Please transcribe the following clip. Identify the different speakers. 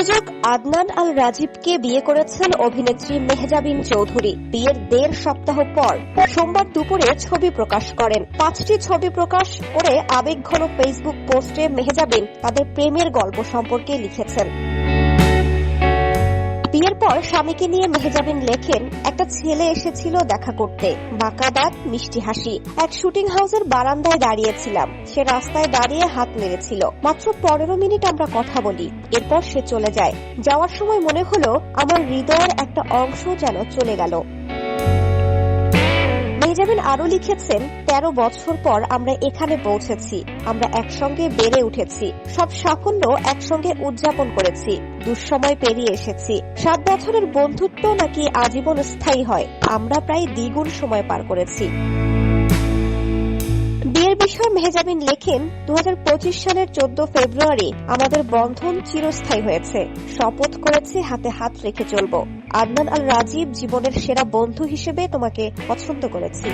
Speaker 1: প্রযোজক আদনান আল রাজীবকে বিয়ে করেছেন অভিনেত্রী মেহজাবিন চৌধুরী। বিয়ের দেড় সপ্তাহ পর সোমবার দুপুরে ছবি প্রকাশ করেন। পাঁচটি ছবি প্রকাশ করে আবেগঘন ফেসবুক পোস্টে মেহজাবিন তাদের প্রেমের গল্প সম্পর্কে লিখেছেন। বিয়ের পর স্বামীকে নিয়ে মেহজাবিন লেখেন, একটা ছেলে এসেছিল দেখা করতে। বাঁকা দাঁত, মিষ্টি হাসি। এক শুটিং হাউসের বারান্দায় দাঁড়িয়েছিলাম। সে রাস্তায় দাঁড়িয়ে হাত মেরেছিল। মাত্র পনেরো মিনিট আমরা কথা বলি। এরপর সে চলে যায়। যাওয়ার সময় মনে হলো আমার হৃদয়ের একটা অংশ যেন চলে গেল। মেহজাবিন আরও লিখেছেন, তেরো বছর পর আমরা এখানে পৌঁছেছি, আমরা একসঙ্গে বেড়ে উঠেছি, সব সাফল্য একসঙ্গে উদযাপন করেছি, দুঃসময় পেরিয়ে এসেছি, সাত বছরের বন্ধুত্ব নাকি আজীবন স্থায়ী হয়, আমরা প্রায় দ্বিগুণ সময় পার করেছি। বিয়ের বিষয়ে মেহজাবিন লেখেন দু পঁচিশ সালের চোদ্দ ফেব্রুয়ারি আমাদের বন্ধন চিরস্থায়ী হয়েছে, শপথ করেছি হাতে হাত রেখে চলবো। আদনান আল রাজীব জীবনের সেরা বন্ধু হিসেবে তোমাকে পছন্দ করেছি।